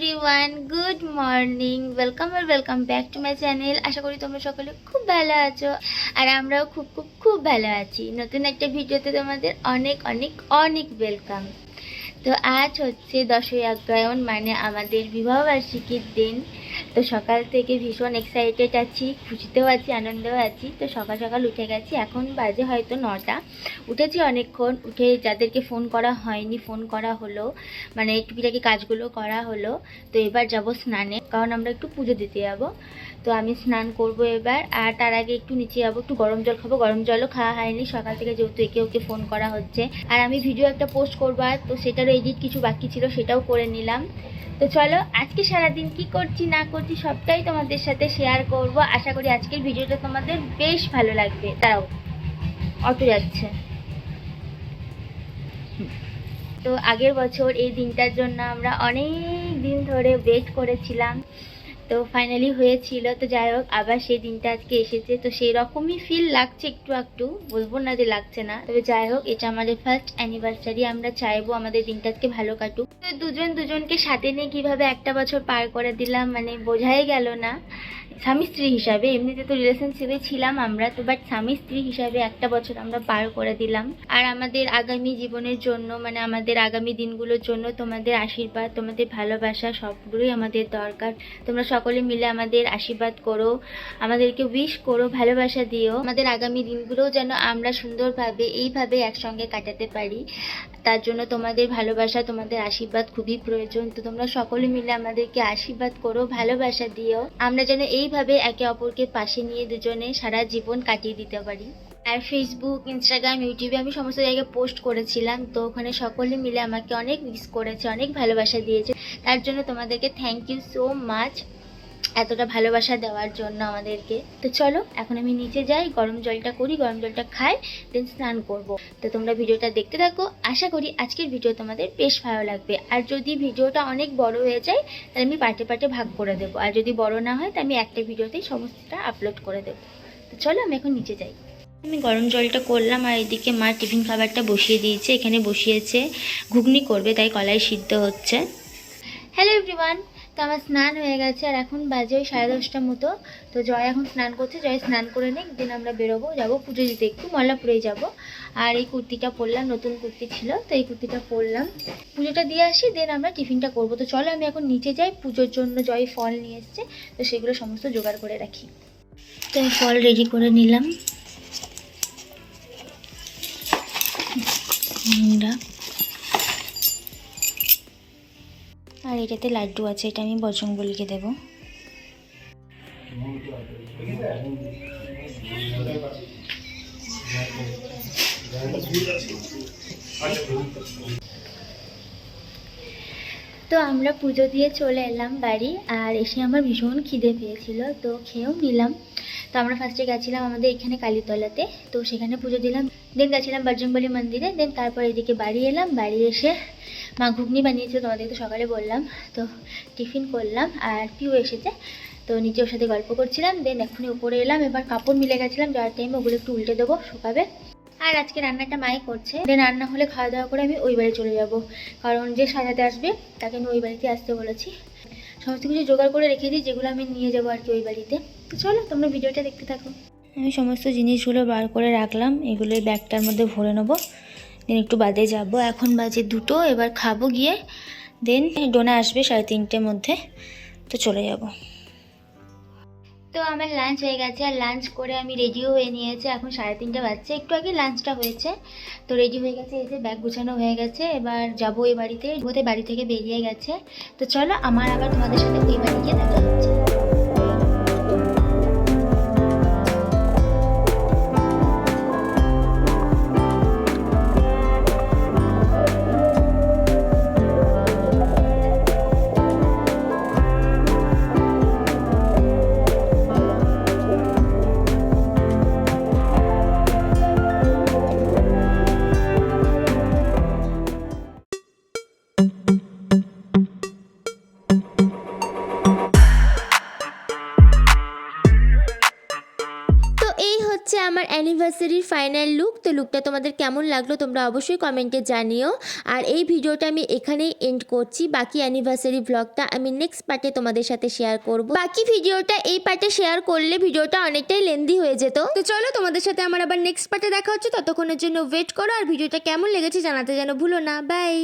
Everyone good morning welcome R welcome back to my channel আশা করি তোমরা সকলে খুব ভালো আছো আর আমরাও খুব খুব খুব ভালো আছি। নতুন একটা ভিডিওতে তোমাদের অনেক অনেক অনেক ওয়েলকাম তো আজ হচ্ছে দশই আগ্রায়ণ মানে আমাদের বিবাহবার্ষিকীর দিন। তো সকাল থেকে ভীষণ এক্সাইটেড আছি, খুশিতেও আছি, আনন্দেও আছি। তো সকাল সকাল উঠে গেছি, এখন বাজে হয়তো নটা। উঠেছি অনেকক্ষণ, উঠে যাদেরকে ফোন করা হয়নি ফোন করা হলো মানে টুকিটাকি কাজগুলো করা হলো। তো এবার যাব স্নানে, কারণ আমরা একটু পুজো দিতে যাব। তো আমি স্নান করব এবার, আর তার আগে একটু নিচে যাব, একটু গরম জল খাব। গরম জলও খাওয়া হয়নি, সকাল থেকে যেহেতু একে ওকে ফোন করা হচ্ছে। আর আমি ভিডিও একটা পোস্ট করব আর, তো সেটারও এডিট কিছু বাকি ছিল, সেটাও করে নিলাম। তো চলো, আজকে সারাদিন কি করছি, না করছি সবটাই তোমাদের সাথে শেয়ার করব। আশা করি আজকের ভিডিওটা তোমাদের বেশ ভালো লাগবে। তারাও অটো যাচ্ছে। তো আগের বছর এই দিনটার জন্য আমরা অনেক দিন ধরে ওয়েট করেছিলাম। তো ফাইনালি হয়েছিল। তো যাই হোক, আবার সেই দিনটা আজকে এসেছে। তো সেই রকমই ফিল লাগছে একটু একটু বলব না যে লাগছে না। তবে যাই হোক, এটা আমাদের ফার্স্ট অ্যানিভার্সারি আমরা চাইব আমাদের দিনটা আজকে ভালো কাটুক। তো দুজন দুজনকে সাথে নিয়ে কীভাবে একটা বছর পার করে দিলাম মানে বোঝাই গেল না। স্বামী স্ত্রী হিসাবে, এমনিতে তো রিলেশনশিপে ছিলাম আমরা তো বাট স্বামী স্ত্রী হিসাবে একটা বছর আমরা পার করে দিলাম। আর আমাদের আগামী জীবনের জন্য মানে আমাদের আগামী দিনগুলোর জন্য তোমাদের আশীর্বাদ, তোমাদের ভালোবাসা সবগুলোই আমাদের দরকার। তোমরা সকলে মিলে আমাদের আশীর্বাদ করো, আমাদেরকে উইশ করো, ভালোবাসা দিও। আমাদের আগামী দিনগুলোও যেন আমরা সুন্দরভাবে, এইভাবে একসঙ্গে কাটাতে পারি। তার জন্য তোমাদের ভালোবাসা, তোমাদের আশীর্বাদ খুবই প্রয়োজন। তো তোমরা সকলে মিলে আমাদেরকে আশীর্বাদ করো, ভালোবাসা দিও। আমরা যেন এইভাবে একে অপরকে পাশে নিয়ে দুজনে সারা জীবন কাটিয়ে দিতে পারি। আর ফেসবুক ইনস্টাগ্রাম ইউটিউবে আমি সমস্ত জায়গায় পোস্ট করেছিলাম। তো ওখানে সকলে মিলে আমাকে অনেক মিস করেছে, অনেক ভালোবাসা দিয়েছে। তার জন্য তোমাদেরকে থ্যাংক ইউ সো মাচ এতটা ভালোবাসা দেওয়ার জন্য আমাদেরকে। তো চলো, এখন আমি নিচে যাই, গরম জলটা করি, গরম জলটা খাই দেন স্নান করব। তো তোমরা ভিডিওটা দেখতে থাকো। আশা করি আজকের ভিডিও তোমাদের বেশ ভালো লাগবে। আর যদি ভিডিওটা অনেক বড় হয়ে যায়, তাহলে আমি পার্টে পার্টে ভাগ করে দেবো। আর যদি বড় না হয়, তাহলে আমি একটা ভিডিওতেই সমস্তটা আপলোড করে দেবো। তো চলো, আমি এখন নিচে যাই। আমি গরম জলটা করলাম, আর এদিকে মা টিফিন খাবারটা বসিয়ে দিয়েছে। এখানে বসিয়েছে, ঘুগনি করবে, তাই কলাই সিদ্ধ হচ্ছে। হ্যালো এভরিওয়ান তো আমার স্নান হয়ে গেছে, আর এখন বাজে ওই সাড়ে দশটার মতো। তো জয় এখন স্নান করছে, জয় স্নান করে নিক, দিন আমরা বেরোবো, যাব পুজো দিতে একটু, মল্লাপুরেই যাব। আর এই কুর্তিটা পরলাম, নতুন কুর্তি ছিল, তো এই কুর্তিটা পরলাম। পুজোটা দিয়ে আসি, দেন আমরা টিফিনটা করব। তো চলো আমি এখন নিচে যাই, পুজোর জন্য জয় ফল নিয়ে এসছে, তো সেগুলো সমস্ত জোগাড় করে রাখি। তো ফল রেডি করে নিলাম। আর এটাতে লাড্ডু আছে, এটা আমি বজরং বলিকে দেবো। তো আমরা পুজো দিয়ে চলে এলাম বাড়ি, আর এসে আমার ভীষণ খিদে পেয়েছিল, তো খেয়েও নিলাম। তো আমরা ফার্স্টে গেছিলাম আমাদের এখানে কালীতলাতে, তো সেখানে পুজো দিলাম। দেন গেছিলাম বজরংবলী মন্দিরে দেন তারপর এদিকে বাড়ি এলাম, বাড়ি এসে মা ঘুগনি বানিয়েছে তোমাদের তো সকালে বললাম। তো টিফিন করলাম আর পিউ এসেছে। তো নিচে ওর সাথে গল্প করছিলাম দেন এখনই উপরে এলাম, এবার কাপড় মিলে গেছিলাম, যাওয়ার টাইমে ওগুলো একটু উল্টে দেবো শুকাবে। আর আজকে রান্নাটা মাই করছে। দেন রান্না হলে খাওয়া দাওয়া করে আমি ওই বাড়ি চলে যাব। কারণ যে সাজাতে আসবে, তাকে আমি ওই বাড়িতে আসতে বলেছি। সমস্ত কিছু জোগাড় করে রেখে দিই, যেগুলো আমি নিয়ে যাব আর কি ওই বাড়িতে। তো চলো, তোমরা ভিডিওটা দেখতে থাকো। আমি সমস্ত জিনিসগুলো বার করে রাখলাম, এগুলো ব্যাগটার মধ্যে ভরে নেব। দেন একটু বাদে যাব। এখন বাজে দুটো, এবার খাব গিয়ে। দেন ডোনা আসবে সাড়ে তিনটের মধ্যে, তো চলে যাব। তো আমার লাঞ্চ হয়ে গেছে, আর লাঞ্চ করে আমি রেডিও হয়ে নিয়েছি। এখন সাড়ে তিনটে বাজছে, একটু আগে লাঞ্চটা হয়েছে। তো রেডি হয়ে গেছে যে ব্যাগ গুছানো হয়ে গেছে। এবার যাব এই বাড়িতে, বোধহয় বাড়ি থেকে বেরিয়ে গেছে। তো চলো, আমার আবার তোমাদের সাথে ওই বাড়ি গিয়ে দেখা হচ্ছে আমার অ্যানিভার্সারির ফাইনাল লুক তো লুকটা তোমাদের কেমন লাগল তোমরা অবশ্যই কমেন্টে জানিও। আর এই ভিডিওটা আমি এখানেই এন্ড করছি। বাকি অ্যানিভার্সারি ব্লগটা আমি নেক্সট পার্টে তোমাদের সাথে শেয়ার করব। বাকি ভিডিওটা এই পার্টে শেয়ার করলে ভিডিওটা অনেকটাই লেন্দি হয়ে যেত। তো চলো তোমাদের সাথে আমার আবার নেক্সট পার্টে দেখা হচ্ছে। ততক্ষণের জন্য ওয়েট করো। আর ভিডিওটা কেমন লেগেছে জানাতে যেন ভুলো না। বাই